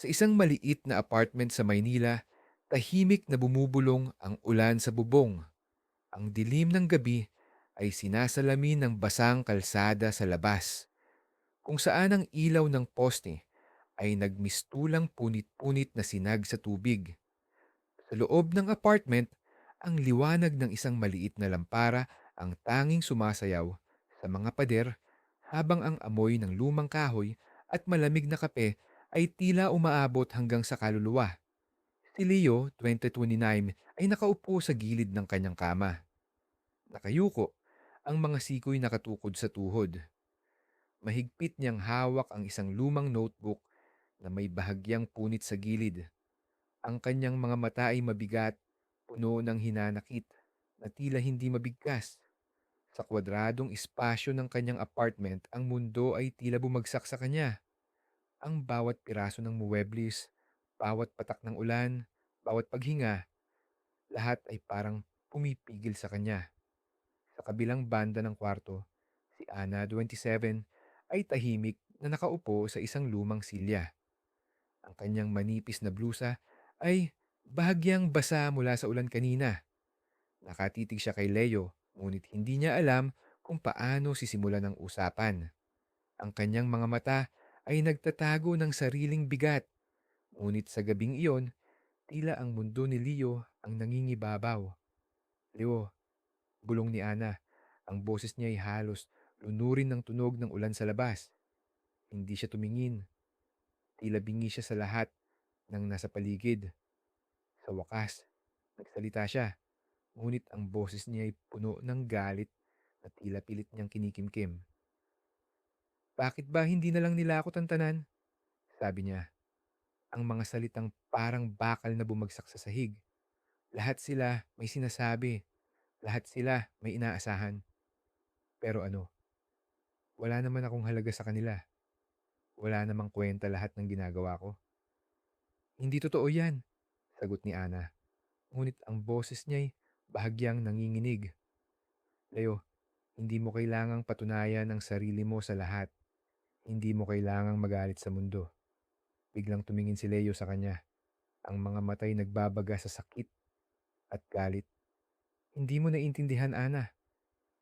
Sa isang maliit na apartment sa Maynila, tahimik na bumubulong ang ulan sa bubong. Ang dilim ng gabi ay sinasalamin ng basang kalsada sa labas, kung saan ang ilaw ng poste ay nagmistulang punit-punit na sinag sa tubig. Sa loob ng apartment, ang liwanag ng isang maliit na lampara ang tanging sumasayaw sa mga pader habang ang amoy ng lumang kahoy at malamig na kape ay tila umaabot hanggang sa kaluluwa. Si Leo, 2029, ay nakaupo sa gilid ng kanyang kama. Nakayuko, ang mga siko'y nakatukod sa tuhod. Mahigpit niyang hawak ang isang lumang notebook na may bahagyang punit sa gilid. Ang kanyang mga mata ay mabigat, puno ng hinanakit, na tila hindi mabigkas. Sa kwadradong espasyo ng kanyang apartment, ang mundo ay tila bumagsak sa kanya. Ang bawat piraso ng muebles, bawat patak ng ulan, bawat paghinga, lahat ay parang pumipigil sa kanya. Sa kabilang banda ng kwarto, si Ana, 27, ay tahimik na nakaupo sa isang lumang silya. Ang kanyang manipis na blusa ay bahagyang basa mula sa ulan kanina. Nakatitig siya kay Leo, ngunit hindi niya alam kung paano sisimulan ang usapan. Ang kanyang mga mata ay nagtatago ng sariling bigat. Ngunit sa gabing iyon, tila ang mundo ni Leo ang nangingibabaw. Leo, bulong ni Ana. Ang boses niya ay halos lunurin ng tunog ng ulan sa labas. Hindi siya tumingin. Tila bingi siya sa lahat ng nasa paligid. Sa wakas, nagsalita siya. Ngunit ang boses niya ay puno ng galit na tila pilit niyang kinikimkim. Bakit ba hindi na lang nila ako tantanan? Sabi niya. Ang mga salitang parang bakal na bumagsak sa sahig. Lahat sila may sinasabi. Lahat sila may inaasahan. Pero ano, wala naman akong halaga sa kanila. Wala namang kwenta lahat ng ginagawa ko. Hindi totoo yan, sagot ni Ana. Ngunit ang boses niya'y bahagyang nanginginig. Leo, hindi mo kailangang patunayan ang sarili mo sa lahat. Hindi mo kailangang magalit sa mundo. Biglang tumingin si Leo sa kanya. Ang mga matay nagbabaga sa sakit at galit. Hindi mo naiintindihan, Ana.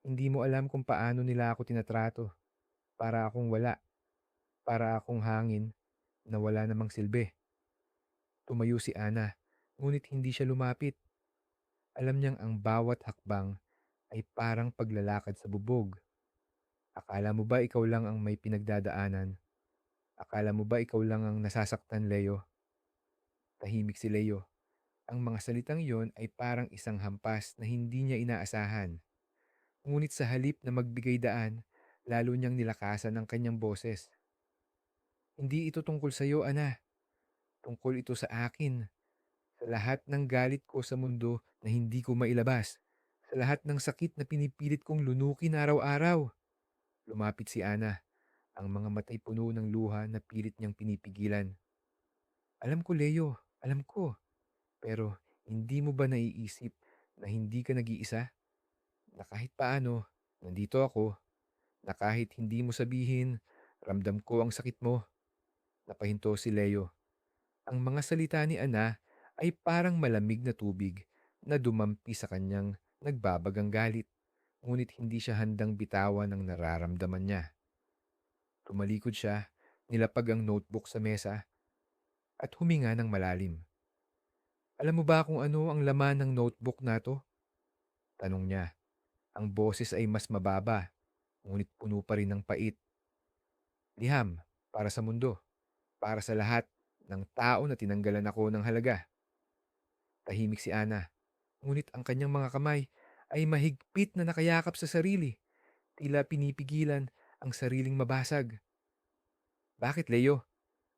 Hindi mo alam kung paano nila ako tinatrato. Para akong wala. Para akong hangin na wala namang silbi. Tumayo si Ana, ngunit hindi siya lumapit. Alam niyang ang bawat hakbang ay parang paglalakad sa bubog. Akala mo ba ikaw lang ang may pinagdadaanan? Akala mo ba ikaw lang ang nasasaktan, Leo? Tahimik si Leo. Ang mga salitang iyon ay parang isang hampas na hindi niya inaasahan. Ngunit sa halip na magbigay daan, lalo niyang nilakasan ang kanyang boses. Hindi ito tungkol sa iyo, Ana. Tungkol ito sa akin. Sa lahat ng galit ko sa mundo na hindi ko mailabas. Sa lahat ng sakit na pinipilit kong lunukin araw-araw. Lumapit si Ana. Ang mga matay puno ng luha na pilit niyang pinipigilan. Alam ko, Leo. Alam ko. Pero hindi mo ba naiisip na hindi ka nag-iisa? Na kahit paano, nandito ako. Na kahit hindi mo sabihin, ramdam ko ang sakit mo. Napahinto si Leo. Ang mga salita ni Ana ay parang malamig na tubig na dumampi sa kanyang nagbabagang galit. Ngunit hindi siya handang bitawan ang nararamdaman niya. Tumalikod siya, nilapag ang notebook sa mesa, at huminga ng malalim. Alam mo ba kung ano ang laman ng notebook na to? Tanong niya. Ang boses ay mas mababa, ngunit puno pa rin ng pait. Liham, para sa mundo. Para sa lahat ng tao na tinanggalan ako ng halaga. Tahimik si Ana, ngunit ang kanyang mga kamay ay mahigpit na nakayakap sa sarili. Tila pinipigilan ang sariling mabasag. Bakit, Leo?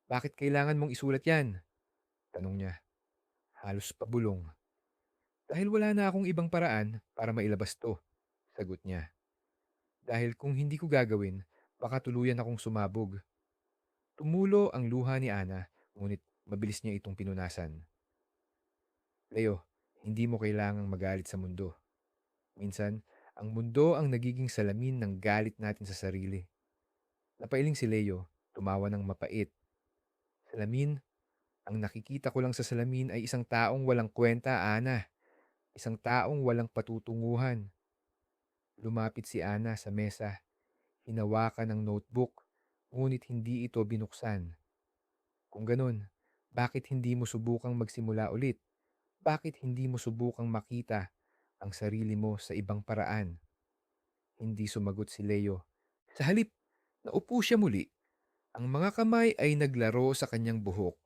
Bakit kailangan mong isulat yan? Tanong niya. Halos pabulong. Dahil wala na akong ibang paraan para mailabas to, sagot niya. Dahil kung hindi ko gagawin, baka tuluyan akong sumabog. Tumulo ang luha ni Ana, ngunit mabilis niya itong pinunasan. Leo, hindi mo kailangang magalit sa mundo. Minsan, ang mundo ang nagiging salamin ng galit natin sa sarili. Napailing si Leo, tumawa ng mapait. Salamin Ang nakikita ko lang sa salamin ay isang taong walang kwenta, Ana. Isang taong walang patutunguhan. Lumapit si Ana sa mesa. Hinawakan ng notebook, ngunit hindi ito binuksan. Kung ganun, bakit hindi mo subukang magsimula ulit? Bakit hindi mo subukang makita ang sarili mo sa ibang paraan? Hindi sumagot si Leo. Sa halip, naupo siya muli. Ang mga kamay ay naglaro sa kanyang buhok.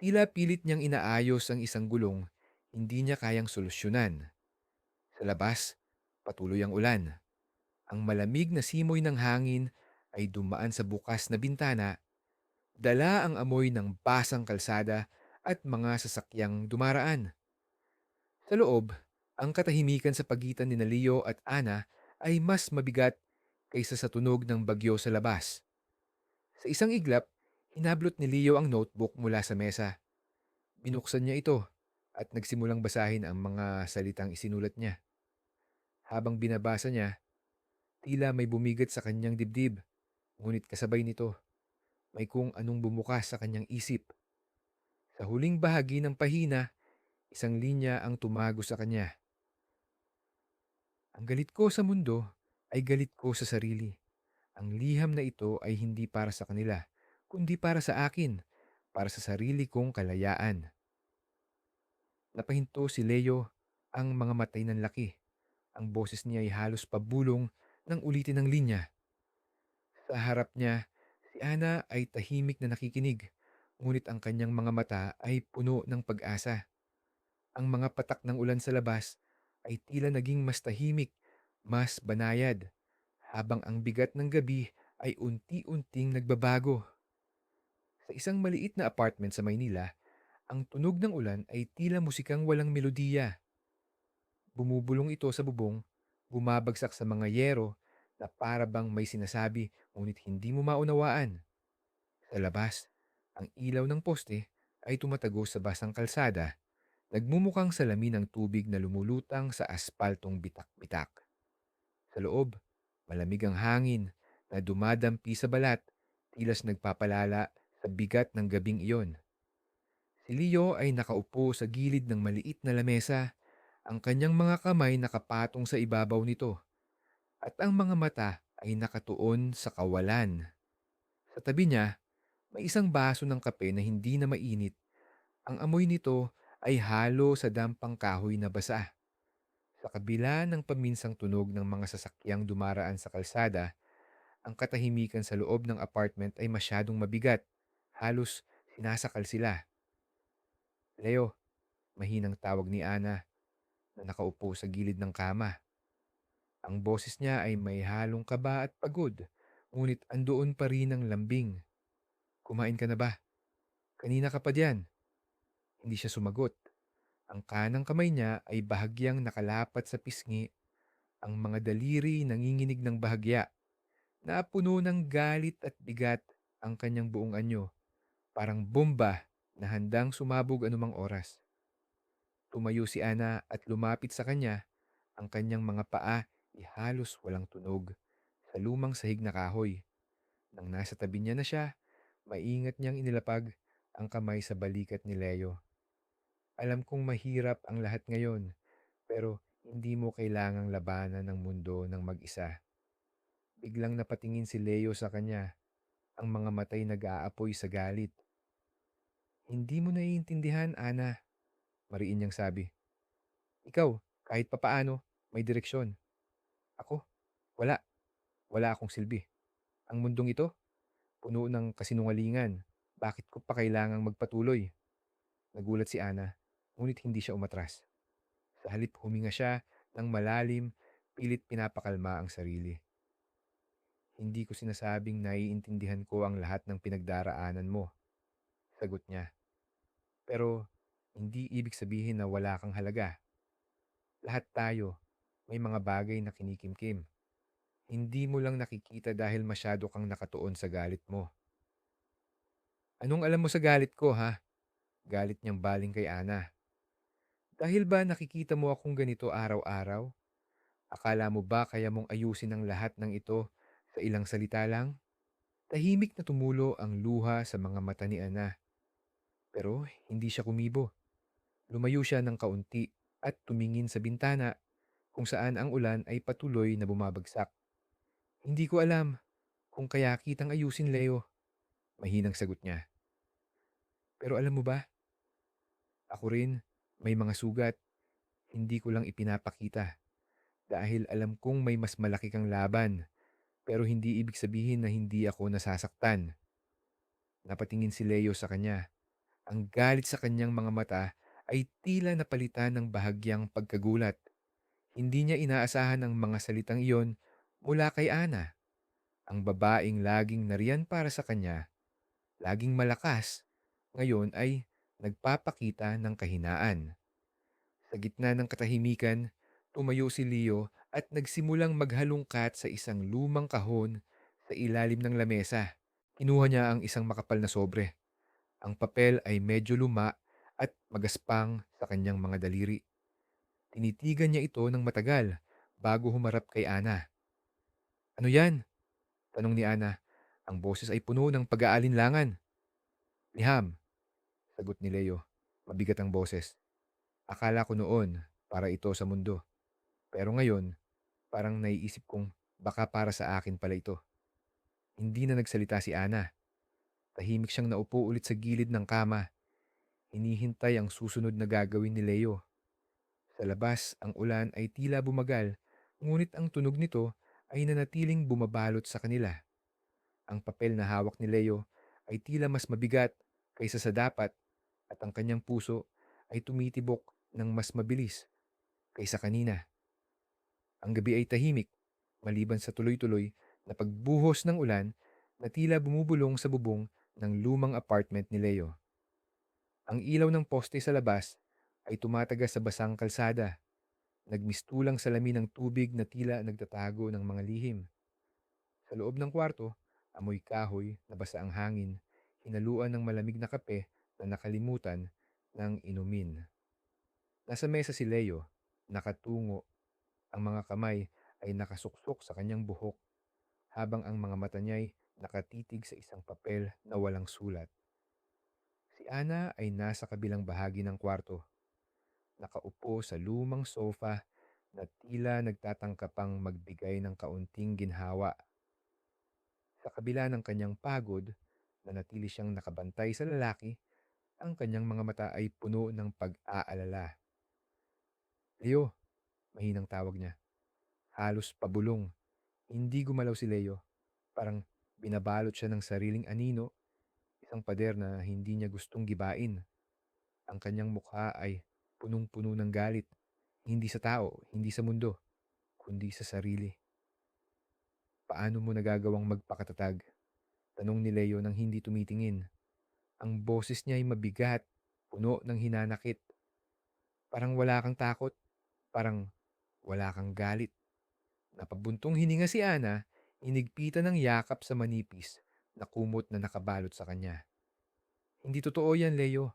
Tila pilit niyang inaayos ang isang gulong, hindi niya kayang solusyonan. Sa labas, patuloy ang ulan. Ang malamig na simoy ng hangin ay dumaan sa bukas na bintana, dala ang amoy ng basang kalsada at mga sasakyang dumaraan. Sa loob, ang katahimikan sa pagitan ni Leo at Ana ay mas mabigat kaysa sa tunog ng bagyo sa labas. Sa isang iglap, hinablot ni Leo ang notebook mula sa mesa. Binuksan niya ito at nagsimulang basahin ang mga salitang isinulat niya. Habang binabasa niya, tila may bumigat sa kanyang dibdib, ngunit kasabay nito, may kung anong bumukas sa kanyang isip. Sa huling bahagi ng pahina, isang linya ang tumago sa kanya. Ang galit ko sa mundo ay galit ko sa sarili. Ang liham na ito ay hindi para sa kanila, kundi para sa akin, para sa sarili kong kalayaan. Napahinto si Leo ang mga matay ng laki. Ang boses niya ay halos pabulong ng ulitin ng linya. Sa harap niya, si Ana ay tahimik na nakikinig, ngunit ang kanyang mga mata ay puno ng pag-asa. Ang mga patak ng ulan sa labas ay tila naging mas tahimik, mas banayad, habang ang bigat ng gabi ay unti-unting nagbabago. Sa isang maliit na apartment sa Maynila, ang tunog ng ulan ay tila musikang walang melodiya. Bumubulong ito sa bubong, bumabagsak sa mga yero na para bang may sinasabi ngunit hindi mo maunawaan. Sa labas, ang ilaw ng poste ay tumatago sa basang kalsada, nagmumukhang salamin ng tubig na lumulutang sa aspaltong bitak-bitak. Sa loob, malamig ang hangin na dumadampi sa balat, tilas nagpapalala sa bigat ng gabing iyon. Si Leo ay nakaupo sa gilid ng maliit na lamesa, ang kanyang mga kamay nakapatong sa ibabaw nito, at ang mga mata ay nakatuon sa kawalan. Sa tabi niya, may isang baso ng kape na hindi na mainit. Ang amoy nito ay halo sa dampang kahoy na basa. Sa kabila ng paminsang tunog ng mga sasakyang dumaraan sa kalsada, ang katahimikan sa loob ng apartment ay masyadong mabigat. Halos sinasakal sila. Leo, mahinang tawag ni Ana na nakaupo sa gilid ng kama. Ang boses niya ay may halong kaba at pagod, ngunit andoon pa rin ang lambing. Kumain ka na ba? Kanina ka pa diyan. Hindi siya sumagot. Ang kanang kamay niya ay bahagyang nakalapat sa pisngi, ang mga daliri nanginginig ng bahagya. Napuno ng galit at bigat ang kanyang buong anyo, parang bomba na handang sumabog anumang oras. Tumayo si Ana at lumapit sa kanya, ang kanyang mga paa ay halos walang tunog sa lumang sahig na kahoy. Nang nasa tabi niya na siya, maingat niyang inilapag ang kamay sa balikat ni Leo. Alam kong mahirap ang lahat ngayon, pero hindi mo kailangang labanan ng mundo ng mag-isa. Biglang napatingin si Leo sa kanya, ang mga matay nag-aapoy sa galit. Hindi mo naiintindihan, Ana, mariin niyang sabi. Ikaw, kahit papaano, may direksyon. Ako, wala. Wala akong silbi. Ang mundong ito, puno ng kasinungalingan. Bakit ko pa kailangang magpatuloy? Nagulat si Ana, ngunit hindi siya umatras. Sa halip huminga siya ng malalim, pilit pinapakalma ang sarili. Hindi ko sinasabing naiintindihan ko ang lahat ng pinagdaraanan mo. Sagot niya. Pero hindi ibig sabihin na wala kang halaga. Lahat tayo, may mga bagay na kinikimkim. Hindi mo lang nakikita dahil masyado kang nakatuon sa galit mo. Anong alam mo sa galit ko, ha? Galit niyang baling kay Ana. Dahil ba nakikita mo akong ganito araw-araw? Akala mo ba kaya mong ayusin ang lahat ng ito sa ilang salita lang? Tahimik na tumulo ang luha sa mga mata ni Ana. Pero hindi siya kumibo. Lumayo siya ng kaunti at tumingin sa bintana kung saan ang ulan ay patuloy na bumabagsak. Hindi ko alam kung kaya kitang ayusin, Leo. Mahinang sagot niya. Pero alam mo ba, ako rin may mga sugat. Hindi ko lang ipinapakita. Dahil alam kong may mas malaki kang laban. Pero hindi ibig sabihin na hindi ako nasasaktan. Napatingin si Leo sa kanya. Ang galit sa kanyang mga mata ay tila napalitan ng bahagyang pagkagulat. Hindi niya inaasahan ang mga salitang iyon mula kay Ana. Ang babaeng laging nariyan para sa kanya, laging malakas, ngayon ay nagpapakita ng kahinaan. Sa gitna ng katahimikan, tumayo si Leo at nagsimulang maghalungkat sa isang lumang kahon sa ilalim ng lamesa. Kinuha niya ang isang makapal na sobre. Ang papel ay medyo luma at magaspang sa kanyang mga daliri. Tinitigan niya ito ng matagal bago humarap kay Ana. Ano yan? Tanong ni Ana. Ang boses ay puno ng pag-aalinlangan. Liham, sagot ni Leo. Mabigat ang boses. Akala ko noon para ito sa mundo. Pero ngayon, parang naiisip kong baka para sa akin pala ito. Hindi na nagsalita si Ana. Tahimik siyang naupo ulit sa gilid ng kama. Hinihintay ang susunod na gagawin ni Leo. Sa labas, ang ulan ay tila bumagal, ngunit ang tunog nito ay nanatiling bumabalot sa kanila. Ang papel na hawak ni Leo ay tila mas mabigat kaysa sa dapat at ang kanyang puso ay tumitibok ng mas mabilis kaysa kanina. Ang gabi ay tahimik, maliban sa tuloy-tuloy na pagbuhos ng ulan na tila bumubulong sa bubong ng lumang apartment ni Leo. Ang ilaw ng poste sa labas ay tumatagas sa basang kalsada, nagmistulang salamin ng tubig na tila nagtatago ng mga lihim. Sa loob ng kwarto, amoy kahoy na basa ang hangin, hinaluan ng malamig na kape na nakalimutan ng inumin. Nasa mesa si Leo, nakatungo. Ang mga kamay ay nakasuksok sa kanyang buhok, habang ang mga mata niya'y nakatitig sa isang papel na walang sulat. Si Ana ay nasa kabilang bahagi ng kwarto. Nakaupo sa lumang sofa na tila nagtatangkapang magbigay ng kaunting ginhawa. Sa kabila ng kanyang pagod, nanatili siyang nakabantay sa lalaki, ang kanyang mga mata ay puno ng pag-aalala. Leo, mahinang tawag niya. Halos pabulong. Hindi gumalaw si Leo. Parang binabalot siya ng sariling anino, isang pader na hindi niya gustong gibain. Ang kanyang mukha ay punong-puno ng galit, hindi sa tao, hindi sa mundo, kundi sa sarili. Paano mo nagagawang magpakatatag? Tanong ni Leo nang hindi tumitingin. Ang boses niya ay mabigat, puno ng hinanakit. Parang wala kang takot, parang wala kang galit. Napabuntong hininga si Ana, inigpitan ng yakap sa manipis na kumot na nakabalot sa kanya. Hindi totoo yan, Leo.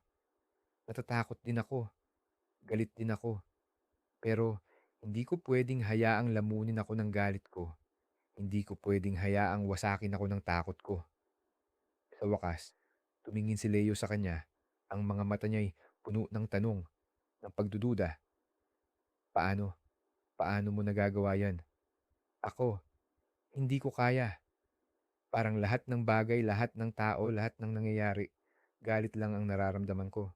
Natatakot din ako. Galit din ako. Pero hindi ko pwedeng hayaang lamunin ako ng galit ko. Hindi ko pwedeng hayaang wasakin ako ng takot ko. Sa wakas, tumingin si Leo sa kanya. Ang mga mata niya'y puno ng tanong, ng pagdududa. Paano? Paano mo nagagawa yan? Ako, hindi ko kaya. Parang lahat ng bagay, lahat ng tao, lahat ng nangyayari, galit lang ang nararamdaman ko.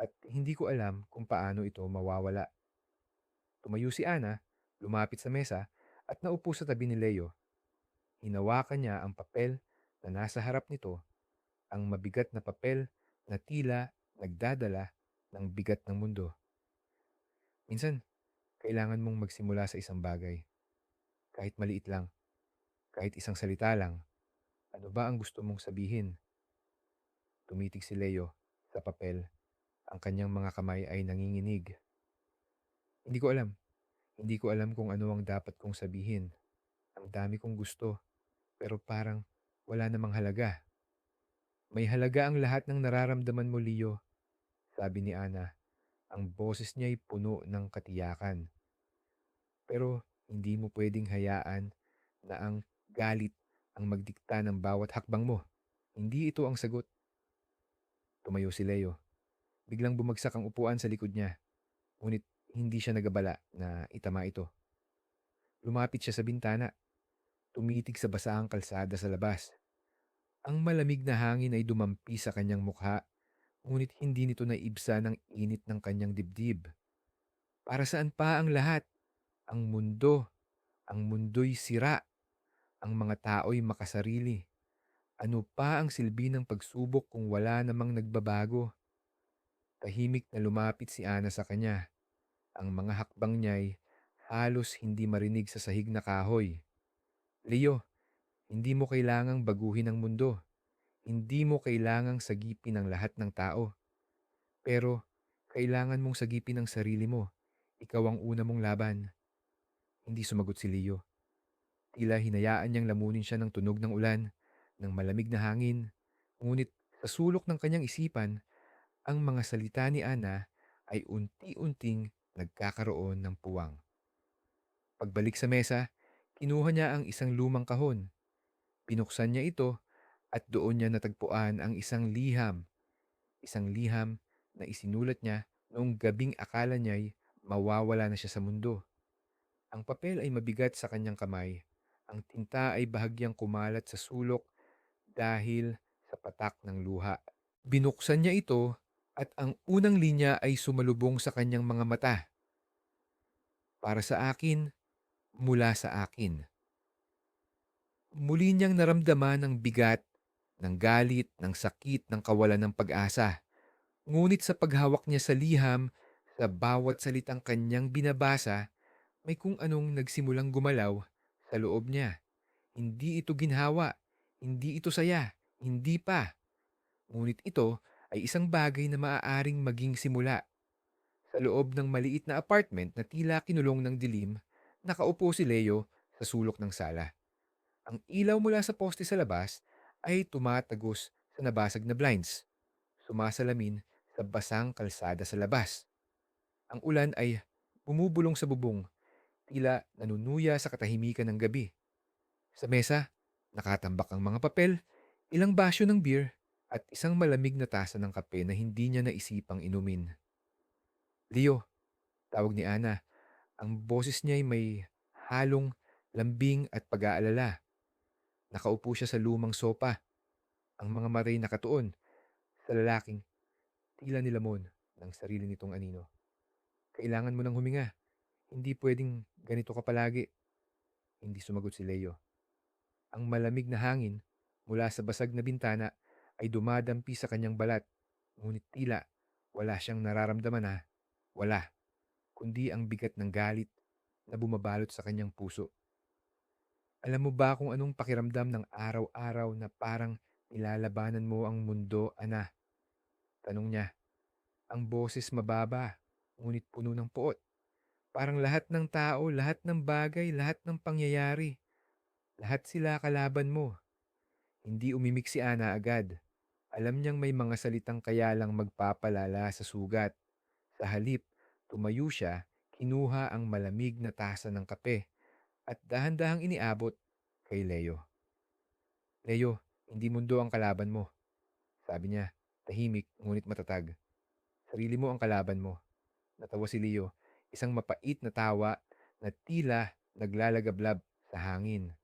At hindi ko alam kung paano ito mawawala. Tumayo si Ana, lumapit sa mesa, at naupo sa tabi ni Leo. Hinawakan niya ang papel na nasa harap nito, ang mabigat na papel na tila nagdadala ng bigat ng mundo. Minsan, kailangan mong magsimula sa isang bagay. Kahit maliit lang, kahit isang salita lang, ano ba ang gusto mong sabihin? Tumitig si Leo sa papel. Ang kanyang mga kamay ay nanginginig. Hindi ko alam. Hindi ko alam kung ano ang dapat kong sabihin. Ang dami kong gusto, pero parang wala namang halaga. May halaga ang lahat ng nararamdaman mo, Leo, sabi ni Ana. Ang boses niya ay puno ng katiyakan. Pero hindi mo pwedeng hayaan na ang galit ang magdikta ng bawat hakbang mo. Hindi ito ang sagot. Tumayo si Leo. Biglang bumagsak ang upuan sa likod niya. Ngunit hindi siya nagabala na itama ito. Lumapit siya sa bintana. Tumitig sa basahang kalsada sa labas. Ang malamig na hangin ay dumampi sa kanyang mukha, ngunit hindi nito naibsa ng init ng kanyang dibdib. Para saan pa ang lahat? Ang mundo. Ang mundo'y sira. Ang mga tao'y makasarili. Ano pa ang silbi ng pagsubok kung wala namang nagbabago? Tahimik na lumapit si Ana sa kanya. Ang mga hakbang niya'y halos hindi marinig sa sahig na kahoy. Leo, hindi mo kailangang baguhin ang mundo. Hindi mo kailangang sagipin ang lahat ng tao. Pero kailangan mong sagipin ang sarili mo. Ikaw ang una mong laban. Hindi sumagot si Leo. Tila hinayaan niyang lamunin siya ng tunog ng ulan, ng malamig na hangin. Ngunit sa sulok ng kanyang isipan, ang mga salita ni Ana ay unti-unting nagkakaroon ng puwang. Pagbalik sa mesa, kinuha niya ang isang lumang kahon. Pinuksan niya ito at doon niya natagpuan ang isang liham. Isang liham na isinulat niya noong gabing akala niya'y mawawala na siya sa mundo. Ang papel ay mabigat sa kanyang kamay. Ang tinta ay bahagyang kumalat sa sulok dahil sa patak ng luha. Binuksan niya ito at ang unang linya ay sumalubong sa kanyang mga mata. Para sa akin, mula sa akin. Muli niyang naramdaman ng bigat, ng galit, ng sakit, ng kawalan ng pag-asa. Ngunit sa paghawak niya sa liham, sa bawat salitang kanyang binabasa, may kung anong nagsimulang gumalaw sa loob niya. Hindi ito ginhawa, hindi ito saya, hindi pa. Ngunit ito ay isang bagay na maaaring maging simula. Sa loob ng maliit na apartment na tila kinulong ng dilim, nakaupo si Leo sa sulok ng sala. Ang ilaw mula sa poste sa labas ay tumatagos sa nabasag na blinds, sumasalamin sa basang kalsada sa labas. Ang ulan ay bumubulong sa bubong, tila nanunuya sa katahimikan ng gabi. Sa mesa, nakatambak ang mga papel, ilang basyo ng beer, at isang malamig na tasa ng kape na hindi niya naisipang inumin. Leo, tawag ni Ana. Ang boses niya ay may halong lambing at pag-aalala. Nakaupo siya sa lumang sopa. Ang mga matay nakatuon sa lalaking tila nilamon ng sarili nitong anino. Kailangan mo ng huminga. Hindi pwedeng ganito ka palagi. Hindi sumagot si Leo. Ang malamig na hangin mula sa basag na bintana ay dumadampi sa kanyang balat. Ngunit tila wala siyang nararamdaman na wala, kundi ang bigat ng galit na bumabalot sa kanyang puso. Alam mo ba kung anong pakiramdam ng araw-araw na parang nilalabanan mo ang mundo, ana? Tanong niya. Ang boses mababa, ngunit puno ng puot. Parang lahat ng tao, lahat ng bagay, lahat ng pangyayari. Lahat sila kalaban mo. Hindi umimik si Ana agad. Alam niyang may mga salitang kaya lang magpapalala sa sugat. Sa halip, tumayo siya, kinuha ang malamig na tasa ng kape at dahan-dahang iniabot kay Leo. Leo, hindi mundo ang kalaban mo. Sabi niya, tahimik ngunit matatag. Sarili mo ang kalaban mo. Natawa si Leo, isang mapait na tawa na tila naglalagablab sa hangin.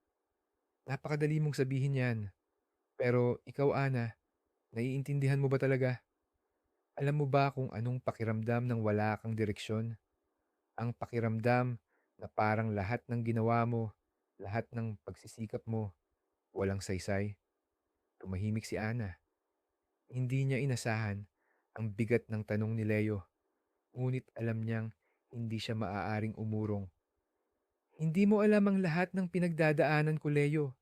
Napakadali mong sabihin yan. Pero ikaw, Ana, naiintindihan mo ba talaga? Alam mo ba kung anong pakiramdam ng wala kang direksyon? Ang pakiramdam na parang lahat ng ginawa mo, lahat ng pagsisikap mo, walang saysay. Tumahimik si Ana. Hindi niya inasahan ang bigat ng tanong ni Leo. Ngunit alam niyang hindi siya maaaring umurong. Hindi mo alam ang lahat ng pinagdadaanan ko, Leo.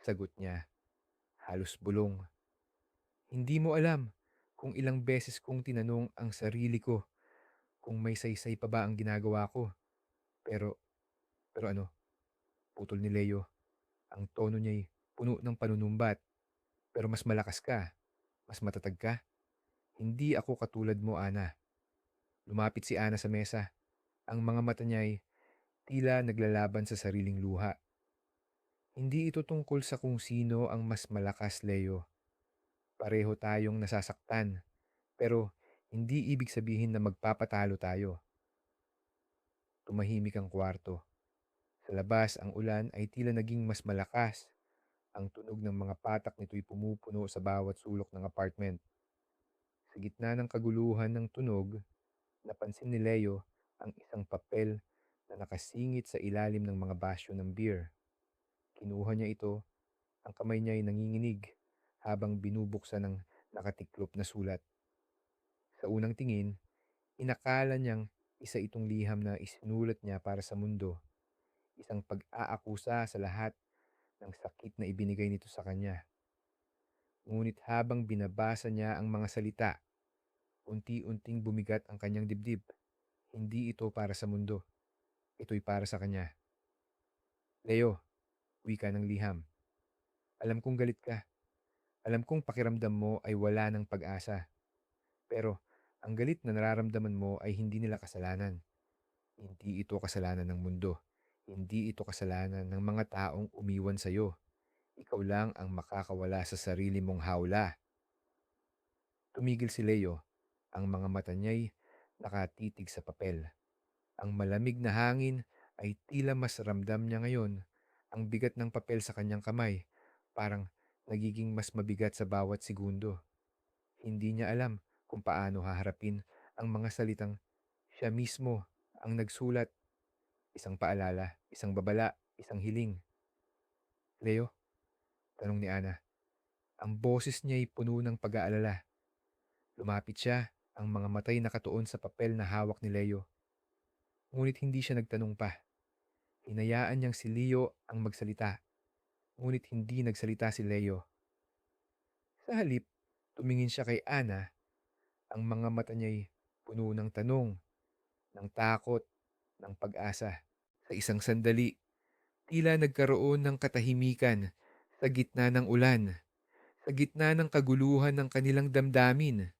Sagot niya. Halos bulong. Hindi mo alam kung ilang beses kong tinanong ang sarili ko kung may saysay pa ba ang ginagawa ko. Pero, pero ano, putol ni Leo. Ang tono niya'y puno ng panunumbat. Pero mas malakas ka. Mas matatag ka. Hindi ako katulad mo, Ana. Lumapit si Ana sa mesa. Ang mga mata niya'y tila naglalaban sa sariling luha. Hindi ito tungkol sa kung sino ang mas malakas, Leo. Pareho tayong nasasaktan. Pero hindi ibig sabihin na magpapatalo tayo. Tumahimik ang kwarto. Sa labas, ang ulan ay tila naging mas malakas. Ang tunog ng mga patak nito'y pumupuno sa bawat sulok ng apartment. Sa gitna ng kaguluhan ng tunog, napansin ni Leo ang isang papel na nakasingit sa ilalim ng mga basyo ng beer. Kinuha niya ito, ang kamay niya ay nanginginig habang binubuksan ng nakatiklop na sulat. Sa unang tingin, inakala niyang isa itong liham na isinulat niya para sa mundo. Isang pag-aakusa sa lahat ng sakit na ibinigay nito sa kanya. Ngunit habang binabasa niya ang mga salita, unti-unting bumigat ang kanyang dibdib. Hindi ito para sa mundo. Ito'y para sa kanya. Leo, wika ng liham. Alam kong galit ka. Alam kong pakiramdam mo ay wala ng pag-asa. Pero ang galit na nararamdaman mo ay hindi nila kasalanan. Hindi ito kasalanan ng mundo. Hindi ito kasalanan ng mga taong umiwan sa'yo. Ikaw lang ang makakawala sa sarili mong hawla. Tumigil si Leo. Ang mga mata niya'y nakatitig sa papel. Ang malamig na hangin ay tila mas ramdam niya ngayon. Ang bigat ng papel sa kanyang kamay, parang nagiging mas mabigat sa bawat segundo. Hindi niya alam kung paano haharapin ang mga salitang siya mismo ang nagsulat. Isang paalala, isang babala, isang hiling. Leo, tanong ni Ana. Ang boses niya'y puno ng pag-aalala. Lumapit siya, ang mga matay nakatuon sa papel na hawak ni Leo. Ngunit hindi siya nagtanong pa. Hinayaan niyang si Leo ang magsalita. Ngunit hindi nagsalita si Leo. Sa halip, tumingin siya kay Ana. Ang mga mata niya'y puno ng tanong, ng takot, ng pag-asa. Sa isang sandali, tila nagkaroon ng katahimikan sa gitna ng ulan, sa gitna ng kaguluhan ng kanilang damdamin.